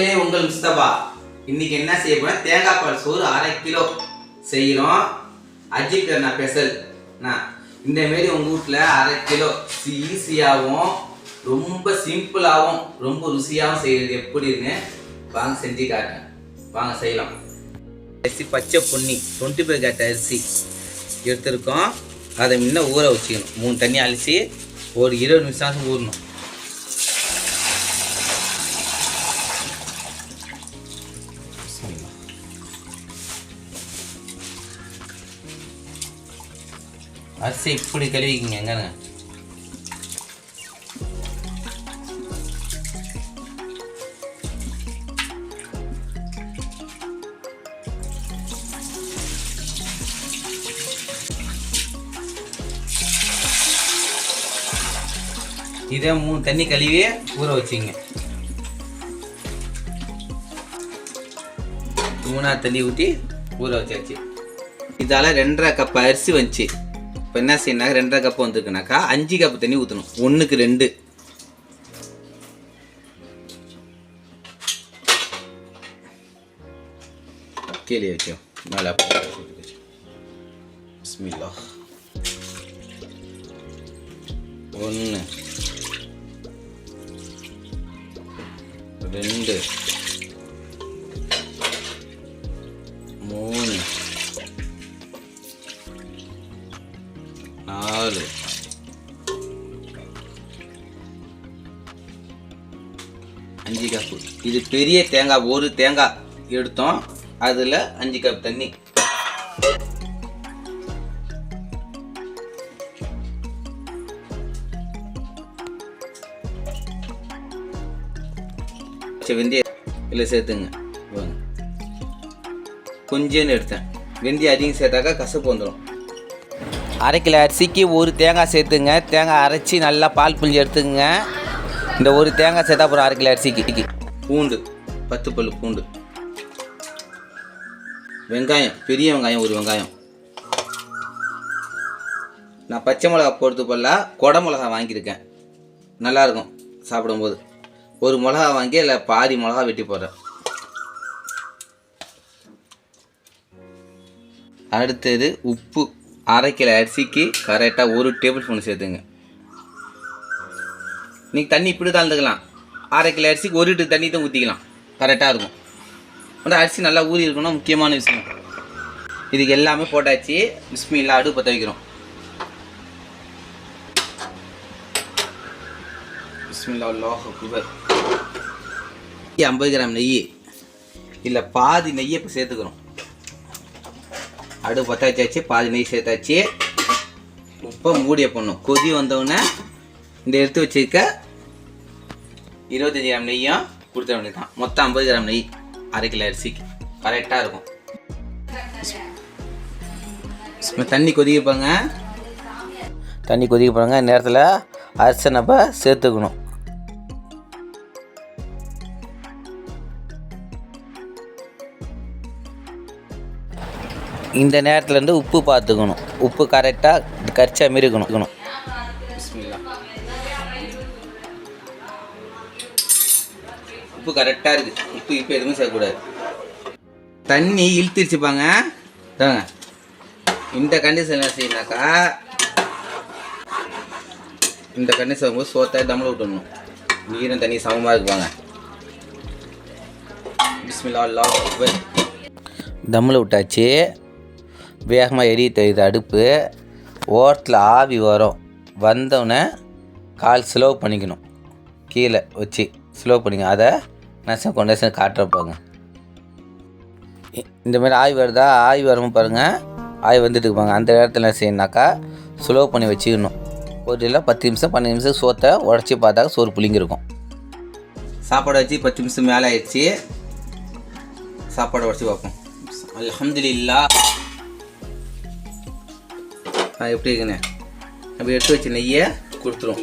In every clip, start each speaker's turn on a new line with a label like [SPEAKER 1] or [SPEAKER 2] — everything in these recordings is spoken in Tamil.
[SPEAKER 1] மக்களே உங்கள் முஸ்தபா. இன்னைக்கு என்ன செய்ய போறோம் தேங்காய் பால் சோறு அரை கிலோ செய்கிறோம் அஜித் நான் பெசல் நான் இந்த மாரி உங்கள் வீட்டில் அரை கிலோ ஈஸியாகவும் ரொம்ப சிம்பிளாகவும் ரொம்ப ருசியாகவும் செய்கிறது எப்படின்னு வாங்க செஞ்சு காட்டுறேன். வாங்க செய்யலாம். அரிசி பச்சை பொன்னி டுவெண்ட்டி ஃபைவ் கேட்ட அரிசி எடுத்திருக்கோம். அதை முன்ன ஊற வச்சுக்கணும். மூணு தண்ணி அலசி ஒரு இருபது நிமிஷம் ஊறணும். அரிசி இப்படி கழுவிக்கிங்க எங்கங்க இதை மூணு தண்ணி கழுவி ஊற வச்சிங்க மூணாவது தண்ணி ஊற்றி ஊற வச்சாச்சு. இதால் ரெண்டரை கப் அரிசி வந்துச்சு. இப்போ என்ன செய்யணும் ரெண்டரை கப் வந்துருக்குனாக்கா அஞ்சு கப் தண்ணி ஊற்றணும் ஒன்றுக்கு ரெண்டு. கீழே வச்சோம் மேலே பிஸ்மில்லா. ஒன்று ரெண்டு. நாலு அஞ்சு கப்பு இது பெரிய தேங்காய் ஒரு தேங்காய் எடுத்தோம். அதில் அஞ்சு கப் தண்ணி. சரி வெந்தய இல்லை சேர்த்துங்க. கொஞ்சம் எடுத்தேன். வெந்தயம் அதிகம் சேர்த்தாக்கா கசப்பு வந்துடும் அரை கிலோ அரிசிக்கு ஒரு தேங்காய் சேர்த்துங்க. தேங்காய் அரைச்சி நல்லா பால் புளிஞ்சு எடுத்துங்க இந்த ஒரு தேங்காய் சேர்த்தா அப்புறம் அரை கிலோ அரிசிக்கு பூண்டு. பத்து பல்லு பூண்டு. வெங்காயம். பெரிய வெங்காயம் ஒரு வெங்காயம். நான் பச்சை மிளகா போடுறது போல கொடை மிளகா வாங்கியிருக்கேன். நல்லாயிருக்கும் சாப்பிடும்போது. ஒரு மிளகா வாங்கி இல்லை பாதி மிளகா வெட்டி போடுறேன். அடுத்தது உப்பு. அரை கிலோ அரிசிக்கு கரெக்டாக ஒரு டேபிள் ஸ்பூன் சேர்த்துங்க. நீங்கள் தண்ணி இப்படி தான் அரை கிலோ அரிசிக்கு ஒரு லிட்டர் தண்ணி தான் ஊற்றிக்கலாம் கரெக்டாக இருக்கும். அந்த அரிசி நல்லா ஊறி இருக்கணும் முக்கியமான விஷயம். இதுக்கு எல்லாமே போட்டாச்சு. பிஸ்மில்லா அடுப்பு பற்ற வைக்கிறோம். பிஸ்மில்லா அல்லாஹ் அக்பர். ஐம்பது கிராம் நெய். இல்லை பாதி நெய்யை இப்போ சேர்த்துக்கிறோம். அடுப்பு பற்ற வச்சாச்சு பாதி நெய் சேர்த்தாச்சு. உப்பை மூடிய பண்ணும் கொதி வந்தவுடனே இந்த எடுத்து வச்சிருக்க இருபத்தஞ்சி கிராம் நெய்யும் கொடுத்த வேண்டியதுதான். மொத்தம் ஐம்பது கிராம் நெய் அரை கிலோ அரிசிக்கு கரெக்டாக இருக்கும். தண்ணி கொதிக்கப்பாங்க தண்ணி கொதிக்க போகிறாங்க நேரத்தில் அரிசி நம்ம சேர்த்துக்கணும். இந்த நேரத்தில் இருந்து உப்பு பார்த்துக்கணும். உப்பு கரெக்டாக கரிச்சா மாரி இருக்கணும் உப்பு கரெக்டாக இருக்குது. உப்பு இப்போ எதுவுமே சேர்க்கக்கூடாது. தண்ணி இழுத்துருச்சுப்பாங்க இதாங்க இந்த கண்டிஷன் என்ன செய்யணாக்கா இந்த கண்டிஷன் வரும்போது சோத்தை தம்மில் விட்டுடணும். நீரும் தண்ணி சமமாக இருக்குவாங்க பிஸ்மில்லா தம்மில் விட்டாச்சு. வேகமாக எரிய தெரியுது அடுப்பு. ஓரத்தில் ஆவி வரும். வந்தவுடனே கால் ஸ்லோ பண்ணிக்கணும். கீழே வச்சு ஸ்லோ பண்ணிக்க அதை நெசம் கொண்டேசம் காட்டுறப்பாங்க இந்த இந்தமாரி ஆய் வருதா? ஆய் வரும் பாருங்கள் ஆய் வந்துட்டு இருப்பாங்க அந்த நேரத்தில் என்ன செய்யணுனாக்கா ஸ்லோ பண்ணி வச்சுக்கணும். ஒரு இல்லை பத்து நிமிஷம் பன்னெண்டு நிமிஷம் சோத்தை உடச்சி பார்த்தா சோறு புளிங்கிருக்கும் சாப்பாடு வச்சு பத்து நிமிஷம் மேலே ஆயிடுச்சு. சாப்பாடு உடச்சி பார்ப்போம். அலமதுல்லா எப்படி இருக்குண்ணே அப்படி எடுத்து வச்ச நெய்யை கொடுத்துரும்.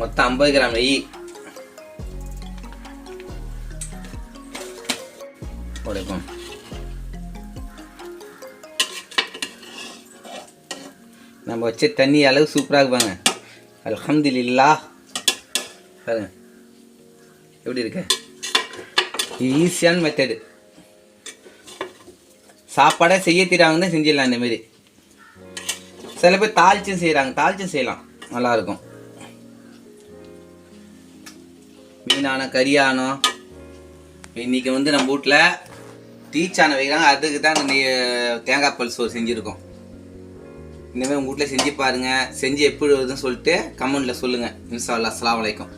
[SPEAKER 1] மொத்தம் ஐம்பது கிராம் நெய். உடைப்போம் நம்ம வச்ச தண்ணி அளவு சூப்பராக இருப்பாங்க அல்ஹம்துலில்லா பாருங்க. எப்படி இருக்கு? ஈஸியான மெத்தடு சாப்பாடை செய்ய தெரியாங்கன்னு செஞ்சிடலாம் இந்தமாரி சில பேர் தாளிச்சும் செய்கிறாங்க தாளிச்சும் செய்யலாம். நல்லாயிருக்கும் இருக்கும் மீனானோ கறியானோ வந்து நம்ம வீட்டில் டீச்சான வைக்கிறாங்க. அதுக்கு தான் இந்த தேங்காய் பால் சோறு செஞ்சுருக்கோம். இந்தமாதிரி உங்கள் வீட்டில் செஞ்சு பாருங்கள் செஞ்சு எப்படி வருதுன்னு சொல்லிட்டு கமெண்ட்டில் சொல்லுங்கள் இன்ஷா அல்லாஹ் வலைக்கும்